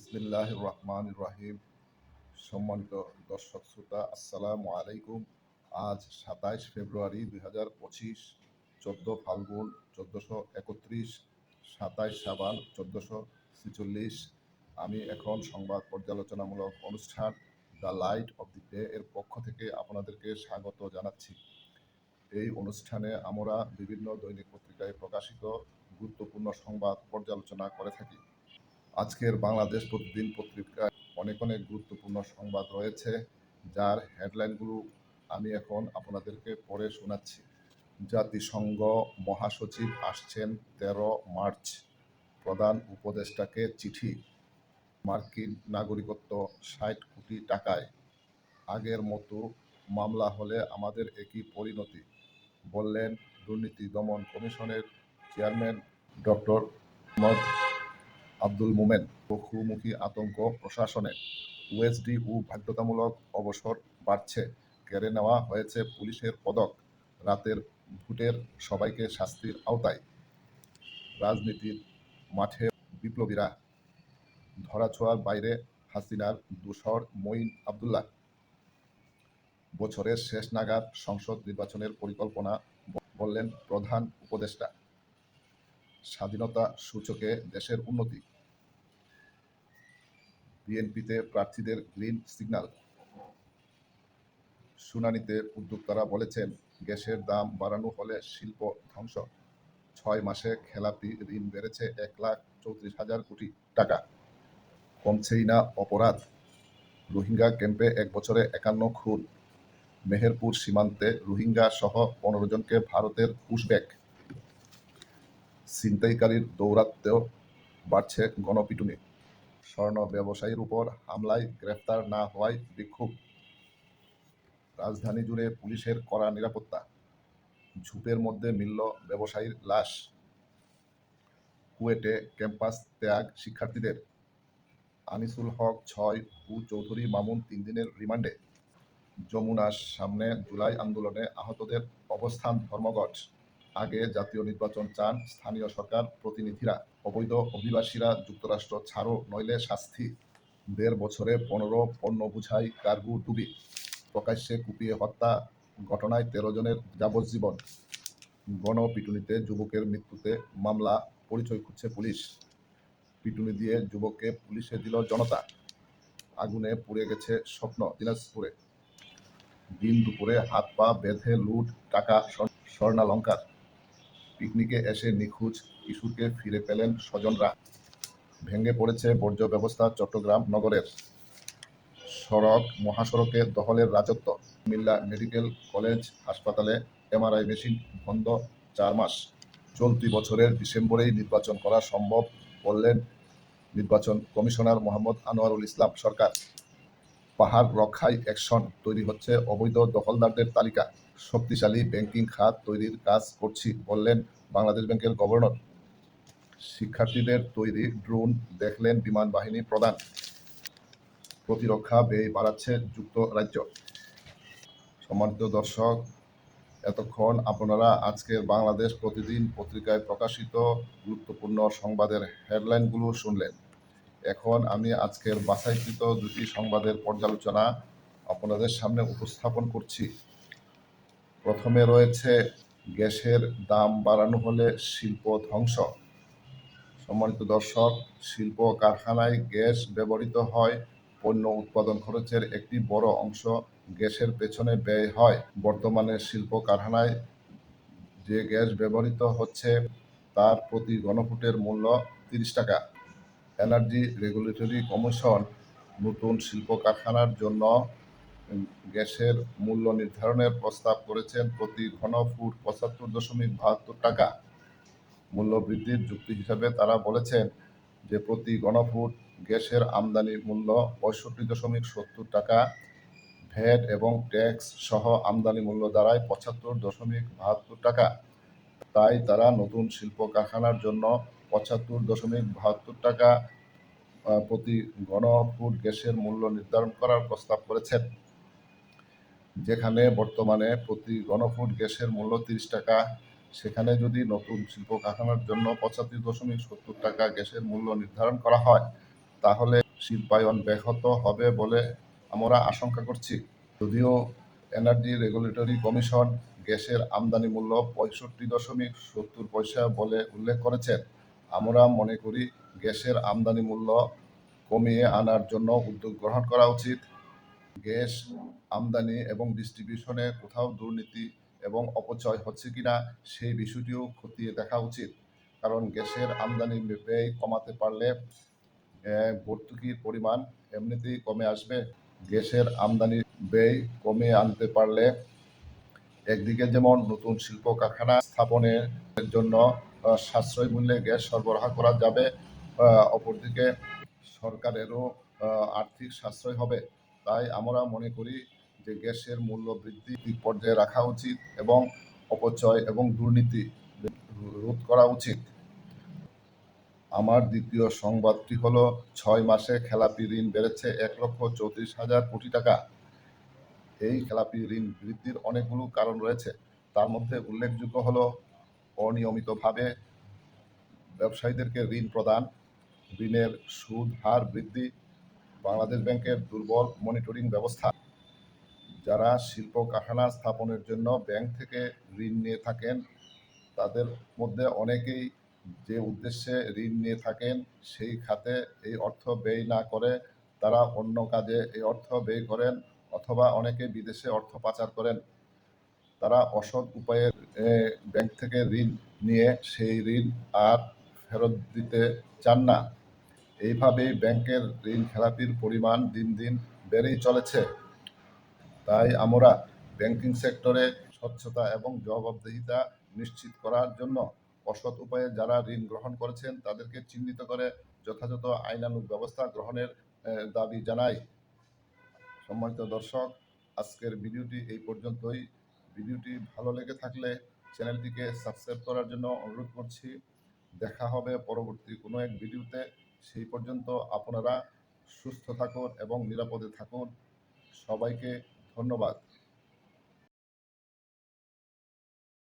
বিসমিল্লাহ রহমান রাহিম। সম্মানিত দর্শক শ্রোতা, আসসালামু আলাইকুম। আজ সাতাইশ ফেব্রুয়ারি দুই হাজার পঁচিশ, চোদ্দ ফাল্গুন চোদ্দোশো একত্রিশ, সাতাইশ সাবান চোদ্দোশো ছেচল্লিশ। আমি এখন সংবাদ পর্যালোচনামূলক অনুষ্ঠান the light of the day এর পক্ষ থেকে আপনাদেরকে স্বাগত জানাচ্ছি। এই অনুষ্ঠানে আমরা বিভিন্ন দৈনিক পত্রিকায় প্রকাশিত গুরুত্বপূর্ণ সংবাদ পর্যালোচনা করে থাকি। আজকের বাংলাদেশ প্রতিদিন পত্রিকায় অনেক অনেক গুরুত্বপূর্ণ সংবাদ রয়েছে, যার হেডলাইনগুলো আমি এখন আপনাদেরকে পড়ে শোনাচ্ছি। জাতিসংঘ মহাসচিব আসছেন তেরো মার্চ। প্রধান উপদেষ্টাকে চিঠি। মার্কিন নাগরিকত্ব ষাট কোটি টাকায়। আগের মতো মামলা হলে আমাদের একই পরিণতি, বললেন দুর্নীতি দমন কমিশনের চেয়ারম্যান ডক্টর মোহাম্মদ আব্দুল মোমেন, বহুমুখী আতঙ্ক প্রশাসনে ওএসডি ও বাধ্যতামূলক অবসর বাড়ছে, কেড়ে নেওয়া হয়েছে পুলিশের পদক। রাতের ভোটের সবাইকে শাস্তির আওতায়। রাজনীতির মাঠে বিপ্লবীরা ধরাছোঁয়ার বাইরে হাসিনার দূষর মঈন আবদুল্লাহ। বছরের শেষ নাগাদ সংসদ নির্বাচনের পরিকল্পনা বললেন প্রধান উপদেষ্টা। স্বাধীনতা সূচকে দেশের উন্নতি। বিএনপিতে প্রার্থীদের গ্রিন সিগন্যাল। শুনানিতে উদ্যোক্তারা বলেছেন, গ্যাসের দাম বাড়ানো হলে শিল্প ধ্বংস। ছয় মাসে খেলাপি ঋণ বেড়েছে এক লাখ চৌত্রিশ হাজার কোটি টাকা। কমছেই না অপরাধ। রোহিঙ্গা ক্যাম্পে এক বছরে একান্ন খুন। মেহেরপুর সীমান্তে রোহিঙ্গা সহ পনেরো জনকে ভারতের পুশব্যাক ছিনতাইকারীর দৌরাত্মেও বাড়ছে গণপিটুনি। স্বর্ণ ব্যবসায়ীর উপর হামলায় গ্রেফতার না হওয়ায় বিক্ষোভ। রাজধানী জুড়ে পুলিশের কড়া নিরাপত্তা। ঝুপের মধ্যে মিলল ব্যবসায়ীর লাশ। কুয়েটে ক্যাম্পাস ত্যাগ শিক্ষার্থীদের। আনিসুল হক ছয় ও চৌধুরী মামুন তিন দিনের রিমান্ডে। যমুনার সামনে জুলাই আন্দোলনে আহতদের অবস্থান ধর্মঘট। আগে জাতীয় নির্বাচন চান স্থানীয় সরকার, প্রতিনিধিরা, অবৈধ অভিবাসীরা, যুক্তরাষ্ট্র ছাড়ো, নইলে শাস্তি দেড় বছরে পনেরো পণ্য বুঝাই কার্গু ডুবি। প্রকাশ্যে কুপিয়ে হত্যা ঘটনায় তেরো জনের যাবজ্জীবন। গণপিটুনিতে যুবকের মৃত্যুতে মামলা, পরিচয় খুঁজছে পুলিশ। পিটুনি দিয়ে যুবককে পুলিশে দিল জনতা। আগুনে পুড়ে গেছে স্বপ্ন দিনাজপুরে। দিন দুপুরে হাত পা বেঁধে লুট, টাকা স্বর্ণালঙ্কার। পিকনিকে এসে নিখোঁজ কিশোরকে ফিরে পেলেন স্বজনরা। ভেঙে পড়েছে বর্জ্য ব্যবস্থা চট্টগ্রাম নগরের। সড়ক, মহাসড়কে দহলের রাজত্ব। মিল্লা মেডিকেল কলেজ হাসপাতালে এমআরআই মেশিন বন্ধ চার মাস। চলতি বছরের ডিসেম্বরেই নির্বাচন করা সম্ভব বললেন নির্বাচন কমিশনার মোহাম্মদ আনোয়ারুল ইসলাম সরকার। পাহাড় রক্ষায় অ্যাকশন তৈরি হচ্ছে অবৈধ দখলদারদের তালিকা। শক্তিশালী ব্যাংকিং খাত তৈরির কাজ করছি বললেন বাংলাদেশ ব্যাংকের গভর্নর। শিক্ষার্থীদের তৈরি ড্রোন দেখলেন বিমান বাহিনী প্রধান। প্রতিরক্ষা ব্যয় বাড়াচ্ছে যুক্তরাজ্য। সম্মানিত দর্শক, এতক্ষণ আপনারা আজকের বাংলাদেশ প্রতিদিন পত্রিকায় প্রকাশিত গুরুত্বপূর্ণ সংবাদের হেডলাইনগুলো শুনলেন। এখন আমি আজকের বাছাইকৃত দুটি সংবাদের পর্যালোচনা আপনাদের সামনে উপস্থাপন করছি। প্রথমে রয়েছে গ্যাসের দাম বাড়ানো হলে শিল্প ধ্বংস। সম্মানিত দর্শক, শিল্প কারখানায় গ্যাস ব্যবহৃত হয়, পণ্য উৎপাদন খরচের একটি বড় অংশ গ্যাসের পেছনে ব্যয় হয়। বর্তমানে শিল্প কারখানায় যে গ্যাস ব্যবহৃত হচ্ছে, তার প্রতি ঘনফুটের মূল্য তিরিশ টাকা। এনার্জি রেগুলেটরি কমিশন নতুন শিল্প কারখানার জন্য গ্যাসের মূল্য নির্ধারণের প্রস্তাব করেছেন প্রতি ঘনফুট পঁচাত্তর দশমিক বাহাত্তর টাকা। মূল্য বৃদ্ধির যুক্তি হিসাবে তারা বলেছেন যে প্রতি ঘনফুট গ্যাসের আমদানি মূল্য পঁয়ষট্টি দশমিক সত্তর টাকা। ভ্যাট এবং ট্যাক্স সহ আমদানি মূল্য দাঁড়ায় পঁচাত্তর দশমিক বাহাত্তর টাকা। তাই তারা নতুন শিল্প কারখানার জন্য পঁচাত্তর দশমিক বাহাত্তর টাকা প্রতি ঘনফুট গ্যাসের মূল্য নির্ধারণ করার প্রস্তাব করেছেন। যেখানে বর্তমানে প্রতি ঘনফুট গ্যাসের মূল্য তিরিশ টাকা, সেখানে যদি নতুন শিল্প কারখানার জন্য পঁচাত্তর দশমিক সত্তর টাকা গ্যাসের মূল্য নির্ধারণ করা হয়, তাহলে শিল্পায়ন ব্যাহত হবে বলে আমরা আশঙ্কা করছি। যদিও এনার্জি রেগুলেটরি কমিশন গ্যাসের আমদানি মূল্য পঁয়ষট্টি দশমিক সত্তর পয়সা বলে উল্লেখ করেছেন। আমরা মনে করি গ্যাসের আমদানি মূল্য কমিয়ে আনার জন্য উদ্যোগ গ্রহণ করা উচিত। গ্যাস আমদানি এবং ডিস্ট্রিবিউশনে কোথাও দুর্নীতি এবং অপচয় হচ্ছে কিনা সেই বিষয়টিও খতিয়ে দেখা উচিত। কারণ গ্যাসের আমদানি ব্যয় কমাতে পারলে ভর্তুকির পরিমাণ এমনিতেই কমে আসবে। গ্যাসের আমদানি ব্যয় কমিয়ে আনতে পারলে, একদিকে যেমন নতুন শিল্প কারখানা স্থাপনের জন্য সাশ্রয় মূল্যে গ্যাস সরবরাহ করা যাবে অপরদিকে সরকারেরও আর্থিক সাশ্রয় হবে। তাই আমরা মনে করি যে গ্যাসের মূল্য বৃদ্ধি পর্যায়ে রাখা উচিত এবং অপচয় এবং দুর্নীতি রোধ করা উচিত। আমার দ্বিতীয় সংবাদটি হলো, ছয় মাসে খেলাপি ঋণ বেড়েছে এক লক্ষ চৌত্রিশ হাজার কোটি টাকা। এই খেলাপি ঋণ বৃদ্ধির অনেকগুলো কারণ রয়েছে। তার মধ্যে উল্লেখযোগ্য হলো, অনিয়মিতভাবে ব্যবসায়ীদেরকে ঋণ প্রদান, ঋণের সুদ হার বৃদ্ধি বাংলাদেশ ব্যাংকের দুর্বল মনিটরিং ব্যবস্থা। যারা শিল্প কারখানা স্থাপনের জন্য ব্যাংক থেকে ঋণ নিয়ে থাকেন, তাদের মধ্যে অনেকেই যে উদ্দেশ্যে ঋণ নিয়ে থাকেন, সেই খাতে এই অর্থ ব্যয় না করে তারা অন্য কাজে এই অর্থ ব্যয় করেন অথবা অনেকে বিদেশে অর্থ পাচার করেন। তারা অসৎ উপায়ে ব্যাংক থেকে ঋণ নিয়ে সেই ঋণ আর ফেরত দিতে চান না। এইভাবেই ব্যাংকের ঋণ খেলাপির পরিমাণ দিন দিন বেড়েই চলেছে। তাই আমরা ব্যাংকিং সেক্টরে স্বচ্ছতা এবং জবাবদিহিতা নিশ্চিত করার জন্য অসৎ উপায়ে যারা ঋণ গ্রহণ করেছেন তাদেরকে চিহ্নিত করে যথাযথ আইনানুগ ব্যবস্থা গ্রহণের দাবি জানাই। সম্মানিত দর্শক, আজকের ভিডিওটি এই পর্যন্তই। ভিডিওটি ভালো লেগে থাকলে চ্যানেলটিকে সাবস্ক্রাইব করার জন্য অনুরোধ করছি। দেখা হবে পরবর্তী কোনো এক ভিডিওতে। সেই পর্যন্ত আপনারা সুস্থ থাকুন এবং নিরাপদে থাকুন। সবাইকে ধন্যবাদ।